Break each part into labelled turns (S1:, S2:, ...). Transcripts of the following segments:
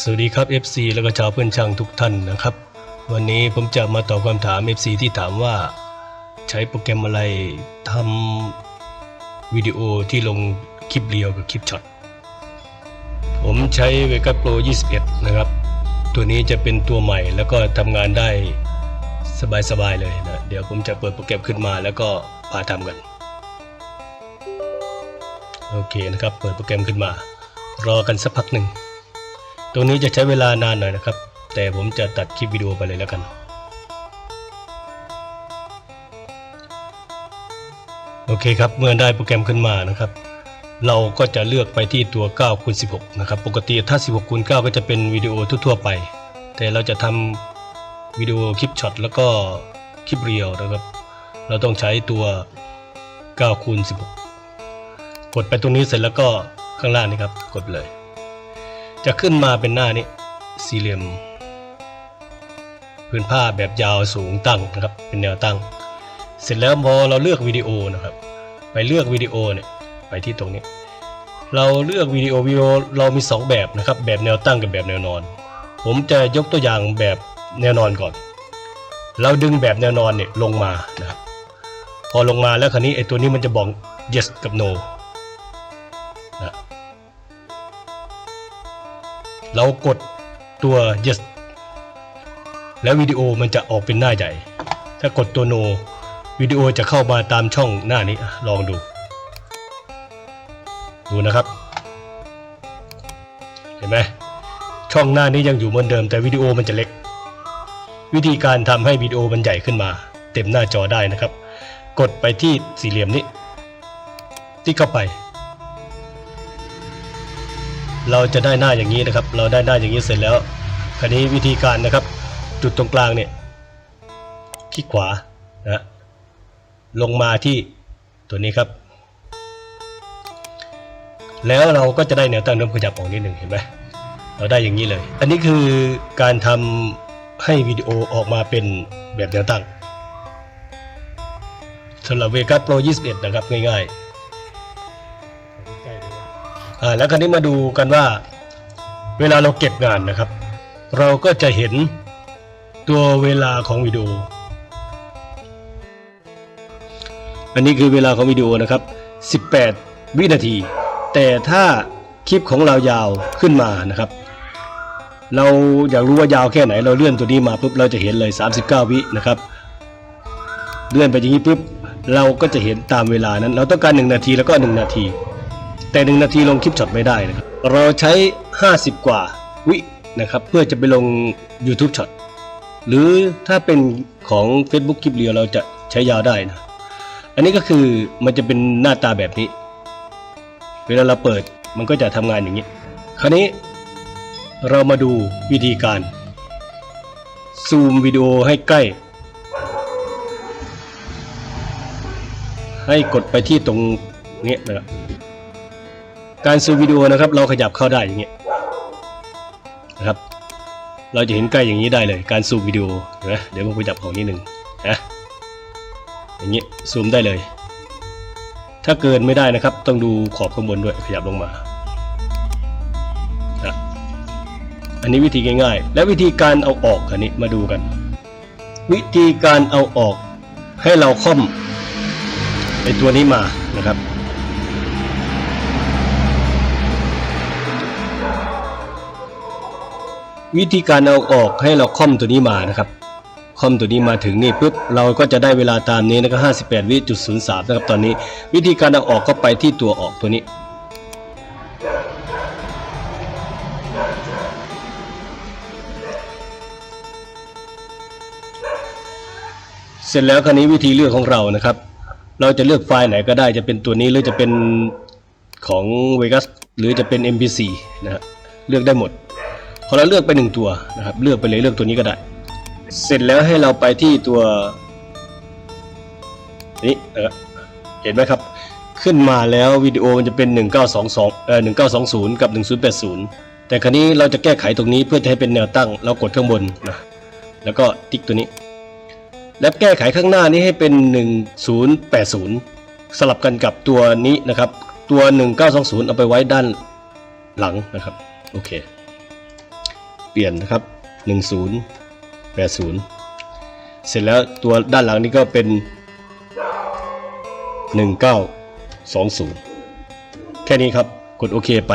S1: สวัสดีครับ FC แล้วก็ชาวเพื่อนช่างทุกท่านนะครับ วันนี้ผมจะมาตอบคำถาม FC ที่ถามว่า ใช้โปรแกรมอะไรทำวิดีโอที่ลงคลิปเรียวกับคลิปช็อตผมใช้ Vega Pro 21 นะครับ ตัวนี้จะเป็นตัวใหม่แล้วก็ทำงานได้สบายๆเลยนะ เดี๋ยวผมจะเปิดโปรแกรมขึ้นมาแล้วก็พาทำกัน โอเคนะครับ เปิดโปรแกรมขึ้นมา รอกันสักพักหนึ่ง ตรงนี้จะใช้เวลานานหน่อยนะครับ แต่ผมจะตัดคลิปวิดีโอไปเลยแล้วกัน โอเคครับ เมื่อได้โปรแกรมขึ้นมานะครับ เราก็จะเลือกไปที่ตัว9คูณ16 นะครับ ปกติถ้า 16คูณ9 ก็จะเป็นวิดีโอทั่วๆไป แต่เราจะทำวิดีโอคลิปช็อตแล้วก็คลิปเรียวนะครับ เราต้องใช้ตัว9คูณ16 กดไปตรงนี้เสร็จแล้วก็ข้างล่างนี่ครับ กดเลย จะขึ้นมาเป็นหน้านี้สี่เหลี่ยม พื้นผ้าแบบยาวสูงตั้งนะครับเป็นแนวตั้ง เสร็จแล้วพอเราเลือกวิดีโอนะครับ ไปเลือกวิดีโอเนี่ยไปที่ตรงนี้ เราเลือกวิดีโอวิดีโอเรามี 2 แบบนะครับ แบบแนวตั้งกับแบบแนวนอน ผมจะยกตัวอย่างแบบแนวนอนก่อน เราดึงแบบแนวนอนเนี่ยลงมานะครับพอลงมาแล้วคราวนี้ไอ้ตัวนี้มันจะบอก yes กับ no นะ เรากดตัว yes แล้ววิดีโอมันจะออกเป็นหน้าใหญ่ ถ้ากดตัว no วิดีโอจะเข้ามาตามช่องหน้านี้ลองดู ดูนะครับ เห็นไหมช่องหน้านี้ยังอยู่เหมือนเดิมแต่วิดีโอมันจะเล็ก วิธีการทำให้วิดีโอมันใหญ่ขึ้นมา เต็มหน้าจอได้นะครับ กดไปที่สี่เหลี่ยมนี้ ที่เข้าไป เราจะได้หน้าอย่างนี้นะครับ เราได้หน้าอย่างนี้เสร็จแล้วคราวนี้วิธีการนะครับ จุดตรงกลางเนี่ยคลิกขวานะลงมาที่ตัวนี้ครับ แล้วเราก็จะได้แนวตั้งเริ่มขยับออกนิดหนึ่งเห็นไหมเราได้อย่างนี้เลย อันนี้คือการทำให้วิดีโอออกมาเป็นแบบแนวตั้งสำหรับ Vegas Pro 21 นะครับ ง่ายๆ อ่าแล้วคราวนี้มาดูกันว่า เวลาเราเก็บงานนะครับ เราก็จะเห็นตัวเวลาของวิดีโอ อันนี้คือเวลาของวิดีโอนะครับ 18 วินาที แต่ถ้าคลิปของเรายาวขึ้นมานะครับ เราอยากรู้ว่ายาวแค่ไหน เราเลื่อนตัวนี้มาปุ๊บเราจะเห็นเลย 39 วินะครับ เลื่อนไปอย่างนี้ปุ๊บเราก็จะเห็นตามเวลานั้น เราต้องการ 1 นาทีแล้วก็ 1 นาที แต่ 1 นาทีลงคลิปช็อตไม่ได้นะครับเราใช้ 50 กว่าวินะครับเพื่อจะไปลง YouTube ช็อตหรือถ้าเป็นของ Facebook คลิปเรียวเราจะใช้ยาวได้นะ อันนี้ก็คือมันจะเป็นหน้าตาแบบนี้ เวลาเราเปิดมันก็จะทำงานอย่างนี้ คราวนี้เรามาดูวิธีการ ซูมวิดีโอให้ใกล้ ให้กดไปที่ตรงนี้นะครับ การซูมวิดีโอนะครับ เราขยับเข้าได้อย่างนี้ยนะครับ เราจะเห็นใกล้อย่างนี้ได้เลย การซูมวิดีโอเห็นไหมเดี๋ยวผมขยับของนิดหนึ่งนะอย่างนี้ยซูมได้เลย ถ้าเกินไม่ได้นะครับ ต้องดูขอบข้างบนด้วยขยับลงมานะอันนี้วิธีง่ายๆ และวิธีการเอาออกอันนี้มาดูกัน วิธีการเอาออกให้เราค่อมไอตัวนี้มานะครับ วิธีการเอาออกให้เราค่อมตัวนี้มานะครับคอมตัวนี้มาถึงนี่ปุ๊บเราก็จะได้เวลาตามนี้นะครับ58วิจุด03นย์สามนะครับตอนนี้ วิธีการเอาออกก็ไปที่ตัวออกตัวนี้เสร็จแล้วคราวนี้วิธีเลือกของเรานะครับ เราจะเลือกไฟล์ไหนก็ได้จะเป็นตัวนี้หรือจะเป็นของ Vegas หรือจะเป็น MP4 นะฮะเลือกได้หมด อเราเลือกไปหนึ่งตัวนะครับ เลือกไปเลยเลือกตัวนี้ก็ได้ เสร็จแล้วให้เราไปที่ตัวนี้เออเห็นไหมครับ ขึ้นมาแล้ววิดีโอมันจะเป็น 1922เอ่อ1920 กับ 1080 แต่คราวนี้เราจะแก้ไขตรงนี้เพื่อจะให้เป็นแนวตั้ง เรากดข้างบนนะแล้วก็ติ๊กตัวนี้ แล้วแก้ไขข้างหน้านี้ให้เป็น 1080 สลับกันกับตัวนี้นะครับ ตัว 1920 เอาไปไว้ด้านหลังนะครับ โอเค เปลี่ยนนะครับ 10 80 เสร็จแล้วตัวด้านหลังนี้ก็เป็น 1920 แค่นี้ครับ กดโอเคไป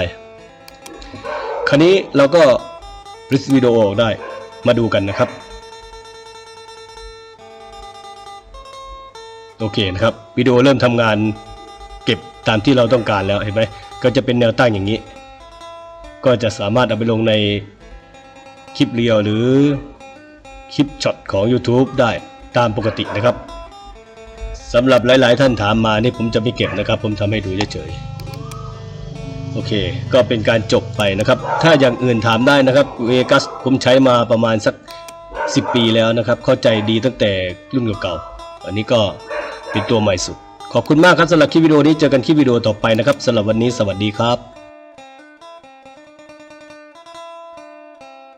S1: คราวนี้เราก็ริสวิดีโอออกได้ มาดูกันนะครับ โอเคนะครับ วิดีโอเริ่มทำงานเก็บตามที่เราต้องการแล้วเห็นไหมก็จะเป็นแนวตั้งอย่างนี้ ก็จะสามารถเอาไปลงใน คลิปเรียวหรือคลิปช็อตของ YouTube ได้ตามปกตินะครับสำหรับหลาย ๆ ท่านถามมานี่ผมจะไม่เก็บนะครับ ผมทำให้ดูเฉยๆโอเค ก็เป็นการจบไปนะครับ ถ้าอย่างอื่นถามได้นะครับเวกัสผมใช้มาประมาณสัก 10 ปีแล้วนะครับ เข้าใจดีตั้งแต่รุ่นเก่าๆอันนี้ก็เป็นตัวใหม่สุด ขอบคุณมากครับสำหรับคลิปวิดีโอนี้เจอกันคลิปวิดีโอต่อไปนะครับสำหรับวันนี้สวัสดีครับ